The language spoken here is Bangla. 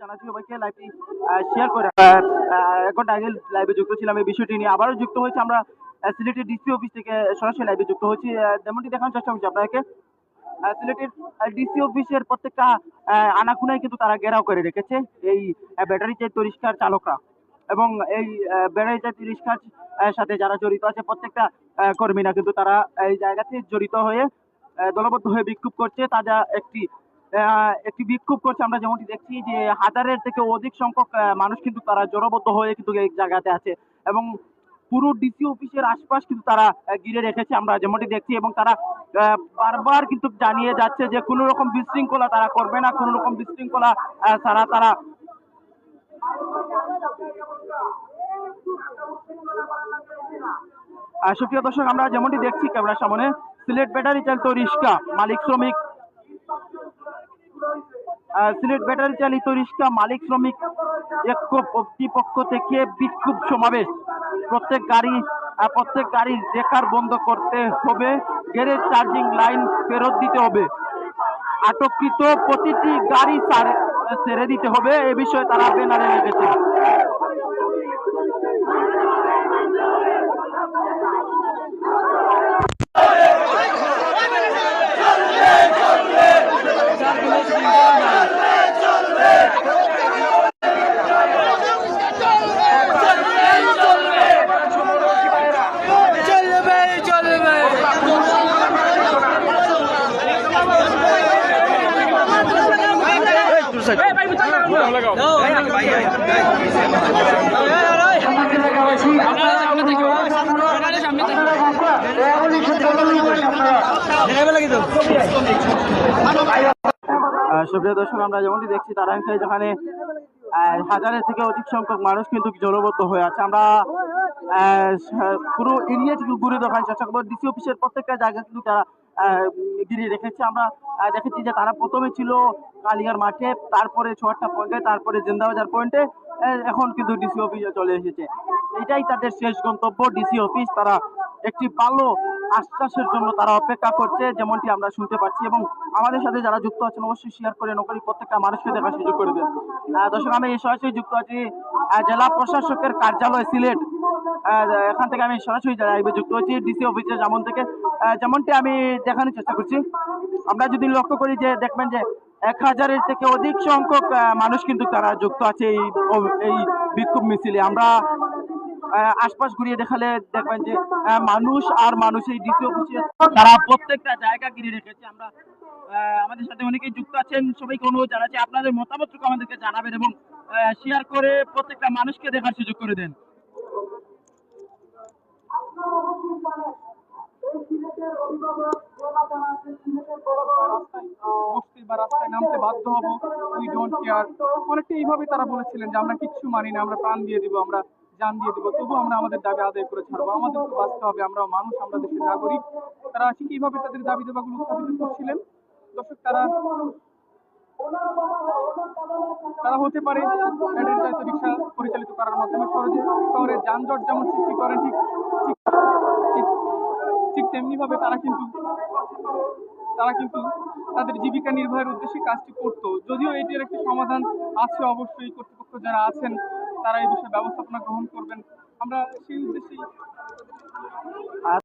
জানাচ্ছি আনাখুনায় কিন্তু তারা ঘেরাও করে রেখেছে এই ব্যাটারি চালিত চালকরা। এবং এই ব্যাটারি চালিত রিক্সার সাথে যারা জড়িত আছে প্রত্যেকটা কর্মীরা কিন্তু তারা এই জায়গাতে জড়িত হয়ে দলবদ্ধ হয়ে বিক্ষোভ করছে। তাজা একটি একটি বিক্ষোভ করছে, আমরা যেমনটি দেখছি যে হাজারের থেকে অধিক সংখ্যক মানুষ কিন্তু তারা জড়বদ্ধ হয়ে কিন্তু এই জায়গাতে আছে এবং পুরো ডিসি অফিসের আশপাশ কিন্তু তারা ঘিরে রেখেছে, আমরা যেমনটি দেখছি এবং তারা বারবার কিন্তু জানিয়ে যাচ্ছে যে কোনো রকম বিশৃঙ্খলা তারা করবে না, কোনো রকম বিশৃঙ্খলা ছাড়া তারা সুপ্রিয় দর্শক, আমরা যেমনটি দেখছি ক্যামেরার সামনে, সিলেট ব্যাটারি চালিত রিক্সা মালিক শ্রমিক সিলেট ব্যাটারি চালিত রিক্সা মালিক শ্রমিক ঐক্য কর্তৃপক্ষ থেকে বিক্ষোভ সমাবেশ। প্রত্যেক গাড়ি প্রত্যেক গাড়ি রেখার বন্ধ করতে হবে। গ্যারেজ চার্জিং লাইন ফেরত দিতে হবে। আটককৃত প্রতিটি গাড়ি ছাড়- দিতে হবে। এ বিষয়ে তারা বেনারে লেগেছে সুপ্রিয় দর্শক, আমরা যেমনটি দেখছি তারাংখাই যেখানে হাজারের থেকে অধিক সংখ্যক মানুষ কিন্তু জড়বদ্ধ হয়ে আছে। আমরা পুরো এরিয়া থেকে ঘুরে দেখার চেষ্টা করব। ডিসি অফিসের প্রত্যেকটা জায়গা কিন্তু তারা ঘিরে রেখেছে। আমরা দেখেছি যে তারা প্রথমে ছিল কালিয়ার মাঠে, তারপরে ছোয়াট্টা পয়েন্টে, তারপরে জিন্দাবাজার পয়েন্টে এখন কিন্তু ডিসি অফিসে চলে এসেছে। এটাই তাদের শেষ গন্তব্য, ডিসি অফিস। তারা একটি ভালো আশ্বাসের জন্য তারা অপেক্ষা করছে, যেমনটি আমরা শুনতে পাচ্ছি এবং আমাদের সাথে যারা যুক্ত আছেন অবশ্যই শেয়ার করে নকরি প্রত্যেকটা মানুষকে দেখার সুযোগ করে দেন। দর্শক, আমি এই সরাসরি যুক্ত আছি জেলা প্রশাসকের কার্যালয়, সিলেট। এখান থেকে আমি সরাসরি যুক্ত হচ্ছি ডিসি অফিসে যেমন থেকে। যেমনটি আমি দেখানোর চেষ্টা করছি, আমরা যদি লক্ষ্য করি যে, দেখবেন যে এক হাজারের থেকে অধিক সংখ্যক মানুষ কিন্তু তারা যুক্ত আছে এই এই বিক্ষোভ মিছিলে। আমরা আশপাশ ঘুরিয়ে দেখালে দেখবেন যে মানুষ আর মানুষ এই ডিসি অফিসে তারা প্রত্যেকটা জায়গা ঘিরে রেখেছে। আমরা আমাদের সাথে অনেকেই যুক্ত আছেন, সবাইকে অনুরোধ জানাচ্ছি আপনাদের মতামতটুকু আমাদেরকে জানাবেন এবং শেয়ার করে প্রত্যেকটা মানুষকে দেখার সুযোগ করে দেন। বা রাস্তায় নামতে বাধ্য হব উই ডোন্ট কেয়ার অনেকটা এইভাবে তারা বলেছিলেন যে, আমরা কিচ্ছু মানি না, আমরা প্রাণ দিয়ে দিব, আমরা জান দিয়ে দেবো। তবু আমরা আমাদের দাবি আদায় করে ছাড়বো। আমাদেরকে বাঁচতে হবে আমরা মানুষ, আমরা দেশের নাগরিক। তারা ঠিক এইভাবে তাদের দাবি দেবাগুলো উত্থাপিত করছিলেন? দর্শক, তারা তারা হতে পারে রিক্সা পরিচালিত করার মাধ্যমে শহরে শহরে যানজট যেমন সৃষ্টি করেন, ঠিক ঠিক ঠিক- ঠিক তেমনি ভাবে তারা কিন্তু তারা কিন্তু তাদের জীবিকা নির্বাহের উদ্দেশ্যে কাজটি করতো। যদিও এটির একটি সমাধান আছে অবশ্যই। কর্তৃপক্ষ যারা আছেন তারা এই বিষয়ে ব্যবস্থাপনা গ্রহণ করবেন। আমরা সেই উদ্দেশ্যেই